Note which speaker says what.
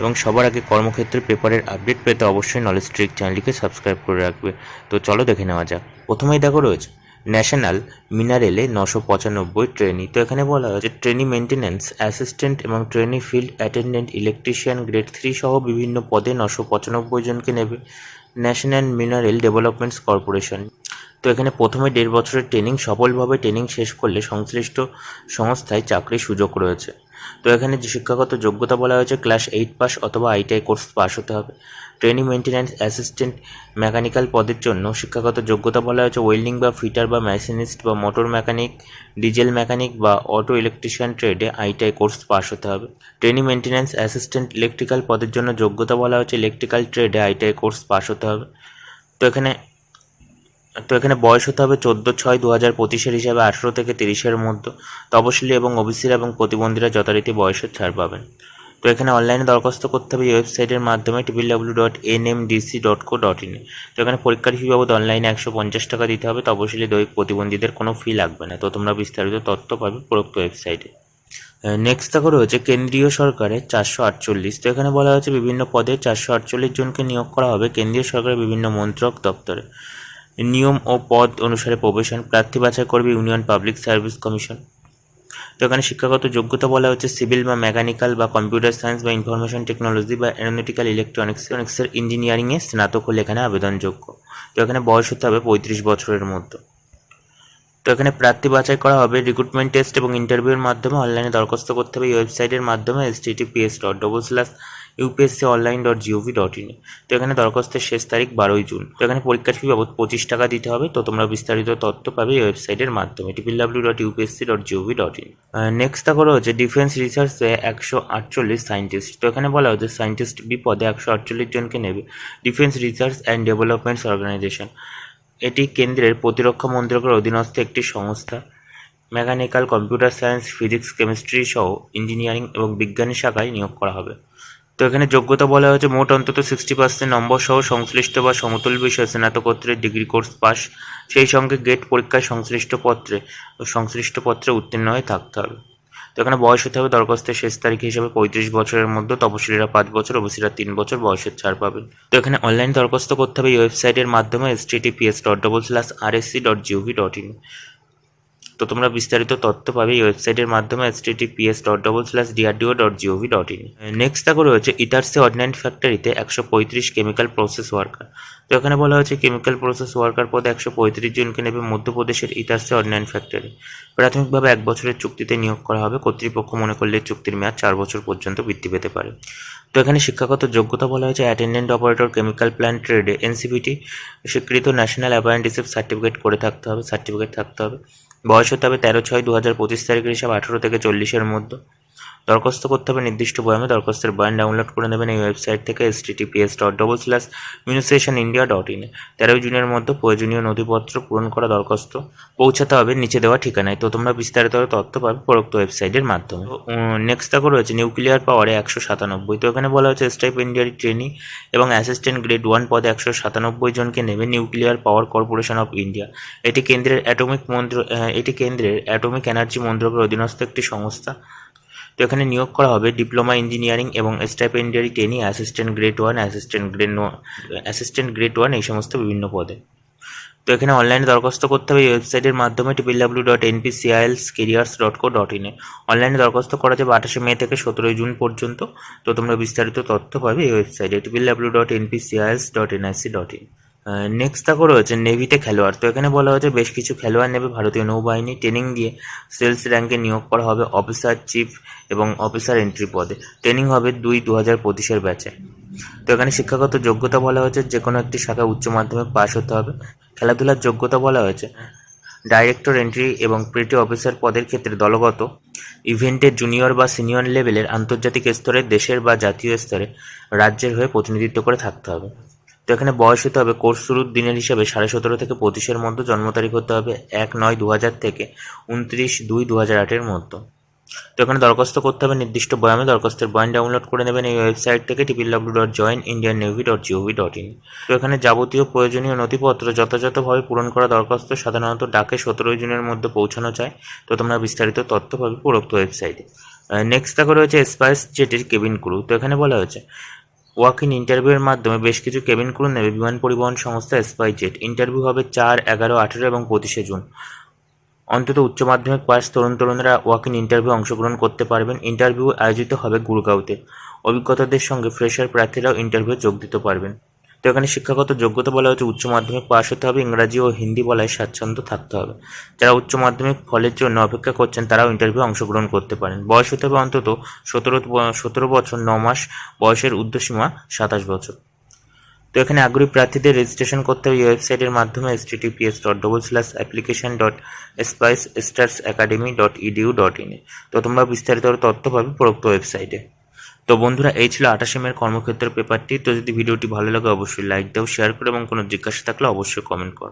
Speaker 1: এবং সবার আগে কর্মক্ষেত্রে পেপারের আপডেট পেতে অবশ্যই নলেজ ট্রিক চ্যানেলটিকে সাবস্ক্রাইব করে রাখবে। তো চলো দেখে নেওয়া যাক। প্রথমেই দেখো রয়েছে ন্যাশনাল মিনারেলে নশো পঁচানব্বই ট্রেনি তো এখানে বলা হয়েছে ট্রেনি মেনটেন্যান্স অ্যাসিস্ট্যান্ট এবং trainee field attendant electrician grade three সহ বিভিন্ন পদে নশো পঁচানব্বই জনকে নেবে ন্যাশনাল মিনারেল ডেভেলপমেন্টস কর্পোরেশন তো এখানে প্রথমে দেড় বছরের ট্রেনিং সফলভাবে ট্রেনিং শেষ করলে সংশ্লিষ্ট সংস্থায় চাকরির সুযোগ রয়েছে। তো এখানে যে শিক্ষাগত যোগ্যতা বলা হয়েছে ক্লাস এইট পাস অথবা আইটিআই কোর্স পাস হতে হবে। ট্রেনিং মেনটেন্যান্স অ্যাসিস্ট্যান্ট মেকানিক্যাল পদের জন্য শিক্ষাগত যোগ্যতা বলা হয়েছে ওয়েল্ডিং বা ফিটার বা মেশিনিস্ট বা মোটর মেকানিক ডিজেল মেকানিক বা অটো ইলেকট্রিশিয়ান ট্রেডে আইটিআই কোর্স পাস হতে হবে। ট্রেনিং মেনটেন্যান্স অ্যাসিস্ট্যান্ট ইলেকট্রিক্যাল পদের জন্য যোগ্যতা বলা হচ্ছে ইলেকট্রিক্যাল ট্রেডে আইটিআই কোর্স পাস হতে হবে। তো এখানে তো এখানে বয়স হতে হবে চোদ্দ ছয় দু হাজার পঁচিশের হিসাবে আঠেরো থেকে তিরিশের মধ্যে। তপশিলি এবং ওবিসিরা এবং প্রতিবন্ধীরা যথারীতি বয়সের ছাড় পাবেন। তো এখানে অনলাইনে দরখাস্ত করতে হবে এই ওয়েবসাইটের মাধ্যমে triple W dot N M DC dot co dot in তো এখানে পরীক্ষার ফি বাবদ অনলাইনে একশো পঞ্চাশ টাকা দিতে হবে। তপশিলি দৈহিক প্রতিবন্ধীদের কোনো ফি লাগবে না। তো তোমরা বিস্তারিত তথ্য পাবে প্রোক্ত ওয়েবসাইটে। নেক্সট দেখো রয়েছে কেন্দ্রীয় সরকারের চারশো আটচল্লিশ। তো এখানে বলা হয়েছে বিভিন্ন পদে চারশো আটচল্লিশ জনকে নিয়োগ করা হবে কেন্দ্রীয় সরকারের বিভিন্ন মন্ত্রক দপ্তরে। নিয়ম ও পদ অনুসারে প্রবেশন, প্রার্থী বাছাই করবে ইউনিয়ন পাবলিক সার্ভিস কমিশন। তো এখানে শিক্ষাগত যোগ্যতা বলা হচ্ছে সিভিল বা মেকানিক্যাল বা কম্পিউটার সায়েন্স বা ইনফরমেশন টেকনোলজি বা অ্যারোনটিক্যাল ইলেকট্রনিক্স ইলেকট্রনিক্সের ইঞ্জিনিয়ারিংয়ে স্নাতক হলে এখানে আবেদনযোগ্য। তো এখানে বয়স হতে হবে পঁয়ত্রিশ বছরের মধ্যে। তো এখানে প্রার্থী বাছাই করা হবে রিক্রুটমেন্ট টেস্ট এবং ইন্টারভিউর মাধ্যমে। অনলাইনে দরখাস্ত করতে হবে এই ওয়েবসাইটের মাধ্যমে https dot double slash UPSC online dot gov dot in তো এখানে দরখাস্তের শেষ তারিখ বারোই জুন। তো এখানে পরীক্ষার ফি বাবদ পঁচিশ টাকা দিতে হবে। তো তোমরা বিস্তারিত তথ্য পাবে এই ওয়েবসাইটের মাধ্যমে। Triple W dot UPSC dot gov dot in next দেখো হচ্ছে ডিফেন্স রিসার্চে একশো আটচল্লিশ সায়েন্টিস্ট তো এখানে বলা হচ্ছে সায়েন্টিস্ট বি পদে একশো আটচল্লিশ জনকে নেবে Defence Research and Developments Organisation এটি কেন্দ্রের প্রতিরক্ষা মন্ত্রকের অধীনস্থ একটি সংস্থা। Mechanical computer science physics chemistry সহ ইঞ্জিনিয়ারিং এবং বিজ্ঞানী শাখায় নিয়োগ করা হবে। তো এখানে যোগ্যতা বলা হয়েছে মোট অন্তত সিক্সটি পার্সেন্ট নম্বর সহ সংশ্লিষ্ট বা সমতুল বিষয়ে স্নাতকোত্তরের ডিগ্রি কোর্স পাস সেই সঙ্গে গেট পরীক্ষায় সংশ্লিষ্ট পত্রে ও সংশ্লিষ্ট পত্রে উত্তীর্ণ হয়ে থাকতে হবে। তো এখানে বয়স হতে হবে দরখাস্তের শেষ তারিখ হিসেবে পঁয়ত্রিশ বছরের মধ্যে। তপশিলীরা পাঁচ বছর, ওবিসিরা তিন বছর, বয়সের ছাড় পাবেন। তো এখানে অনলাইন দরখাস্ত করতে হবে। ওয়েবসাইটের মাধ্যমে s dot double slash R S C dot gov dot in তো তোমরা বিস্তারিত তথ্য পাবে এই ওয়েবসাইটের মাধ্যমে https dot double slash DRDO dot gov dot in next দেখো রয়েছে ইটার্সে অর্ডিন্যান্ট ফ্যাক্টরিতে একশো পঁয়ত্রিশ কেমিক্যাল প্রসেস ওয়ার্কার তো এখানে বলা হয়েছে কেমিক্যাল প্রসেস ওয়ার্কার পদে একশো পঁয়ত্রিশ জনকে নেবে মধ্যপ্রদেশের ইটার্সে অর্ডিন্যান্ট ফ্যাক্টরি প্রাথমিকভাবে এক বছরের চুক্তিতে নিয়োগ করা হবে। কর্তৃপক্ষ মনে করলে চুক্তির মেয়াদ চার বছর পর্যন্ত বৃদ্ধি পেতে পারে। তো এখানে শিক্ষাগত যোগ্যতা বলা হয়েছে অ্যাটেন্ডেন্ট অপারেটর কেমিক্যাল প্ল্যান্ট ট্রেডে এনসিপিটি স্বীকৃত ন্যাশনাল অ্যাপ্রেন্টিসশিপ সার্টিফিকেট করে থাকতে হবে সার্টিফিকেট থাকতে হবে। বয়স হতে হবে তেরো ছয় দু হাজার পঁচিশ তারিখের হিসাব আঠেরো থেকে চল্লিশের মধ্যে। দরখাস্ত করতে হবে। নির্দিষ্ট বয়ামে দরখাস্তের বয়ান ডাউনলোড করে নেবেন এই ওয়েবসাইট থেকে https dot double slash munitions India dot in তেরোই জুনের মধ্যে প্রয়োজনীয় নথিপত্র পূরণ করা দরখাস্ত পৌঁছাতে হবে নিচে দেওয়া ঠিকানায়। তো তোমরা বিস্তারিত তথ্য পাবে প্রোক্ত ওয়েবসাইটের মাধ্যমে। নেক্সট দেখো রয়েছে নিউক্লিয়ার পাওয়ারে একশো সাতানব্বই। তো এখানে বলা হচ্ছে স্টাইপ ইন্ডিয়ার ট্রেনি এবং অ্যাসিস্ট্যান্ট গ্রেড ওয়ান পদে একশো সাতানব্বই জনকে নেবে Nuclear Power Corporation of India এটি কেন্দ্রের অ্যাটমিক মন্ত্র এটি কেন্দ্রের অ্যাটমিক এনার্জি মন্ত্রকের অধীনস্থ একটি সংস্থা। তো এখানে নিয়োগ করা হবে ডিপ্লোমা ইঞ্জিনিয়ারিং এবং stipendiary trainee assistant grade one, assistant grade assistant grade one এই সমস্ত বিভিন্ন পদে। তো এখানে অনলাইনে দরখাস্ত করতে হবে এই ওয়েবসাইটের মাধ্যমে triple W dot NPCILs careers dot co dot ইনে অনলাইনে দরখাস্ত করা যাবে আঠাশে মে থেকে সতেরোই জুন পর্যন্ত। তো তোমরা বিস্তারিত তথ্য পাবে এই ওয়েবসাইটে triple W dot NPCILs dot NIC dot in next দেখো রয়েছে নেভিতে খেলোয়াড়। তো এখানে বলা হয়েছে বেশ কিছু খেলোয়াড় নেবে ভারতীয় নৌবাহিনী। ট্রেনিং দিয়ে সেলস র্যাঙ্কে নিয়োগ করা হবে অফিসার চিফ এবং অফিসার এন্ট্রি পদে। ট্রেনিং হবে দুই দু হাজার পঁচিশের ব্যাচে তো এখানে শিক্ষাগত যোগ্যতা বলা হয়েছে যে কোনো একটি শাখায় উচ্চ মাধ্যমিক পাশ হতে হবে। খেলাধুলার যোগ্যতা বলা হয়েছে ডাইরেক্টর এন্ট্রি এবং প্রিটি অফিসার পদের ক্ষেত্রে দলগত ইভেন্টের জুনিয়র বা সিনিয়র লেভেলের আন্তর্জাতিক স্তরে, দেশের বা জাতীয় স্তরে, রাজ্যের হয়ে প্রতিনিধিত্ব করে থাকতে হবে। তো এখানে বয়স হতে হবে কোর্স শুরুর দিনের হিসাবে সাড়ে সতেরো থেকে পঁচিশের মধ্যে জন্ম তারিখ হতে হবে এক নয় দু হাজার থেকে উনত্রিশ দুই দু হাজার আটের মধ্যে। তো এখানে দরখাস্ত করতে হবে নির্দিষ্ট বয়ামে। দরখাস্তের বয়ান ডাউনলোড করে নেবেন এই ওয়েবসাইট থেকে triple W dot join Indian navy dot gov dot in তো এখানে যাবতীয় প্রয়োজনীয় নথিপত্র যথাযথভাবে পূরণ করা দরখাস্ত সাধারণত ডাকে সতেরোই জুনের মধ্যে পৌঁছানো চায় তো তোমরা বিস্তারিত তথ্য পাবে উপরোক্ত ওয়েবসাইটে। নেক্সট দেখা রয়েছে স্পাইস জেটের কেবিন ক্রু তো এখানে বলা হয়েছে ওয়াক ইন ইন্টারভিউয়ের মাধ্যমে বেশ কিছু কেবিন ক্রু নেবে। বিমান পরিবহন সংস্থা স্পাইজেট। ইন্টারভিউ হবে চার, এগারো, আঠেরো এবং পঁচিশে জুন। অন্তত উচ্চ মাধ্যমিক পাস তরুণ তরুণীরা ওয়াক ইন ইন্টারভিউ অংশগ্রহণ করতে পারবেন। ইন্টারভিউ আয়োজিত হবে গুরগাঁওতে। অভিজ্ঞতাদের সঙ্গে ফ্রেশার প্রার্থীরাও ইন্টারভিউ যোগ দিতে পারবেন। তো এখানে শিক্ষাগত যোগ্যতা বলা হচ্ছে উচ্চ মাধ্যমিক পাস হতে হবে, ইংরাজি ও হিন্দি বলায় স্বাচ্ছন্দ্য থাকতে হবে। যারা উচ্চ মাধ্যমিক ফলের জন্য অপেক্ষা করছেন, তারাও ইন্টারভিউ অংশগ্রহণ করতে পারেন। বয়স হতে হবে অন্তত সতেরো সতেরো বছর, ন মাস। বয়সের ঊর্ধ্বসীমা সাতাশ বছর। তো এখানে আগ্রহী প্রার্থীদের রেজিস্ট্রেশন করতে হবে। ওয়েবসাইটের মাধ্যমে https dot double slash application dot spice stars academy dot edu dot ইনে তো তোমরা বিস্তারিত তথ্য পাবে উপরোক্ত ওয়েবসাইটে তো বন্ধুরা, এই ছিল আঠাশে মেয়ের কর্মক্ষেত্র পেপারটি। তো যদি ভিডিওটি ভালো লাগে, অবশ্যই লাইক দাও, শেয়ার করো এবং কোনো জিজ্ঞাসা থাকলে অবশ্যই কমেন্ট করো।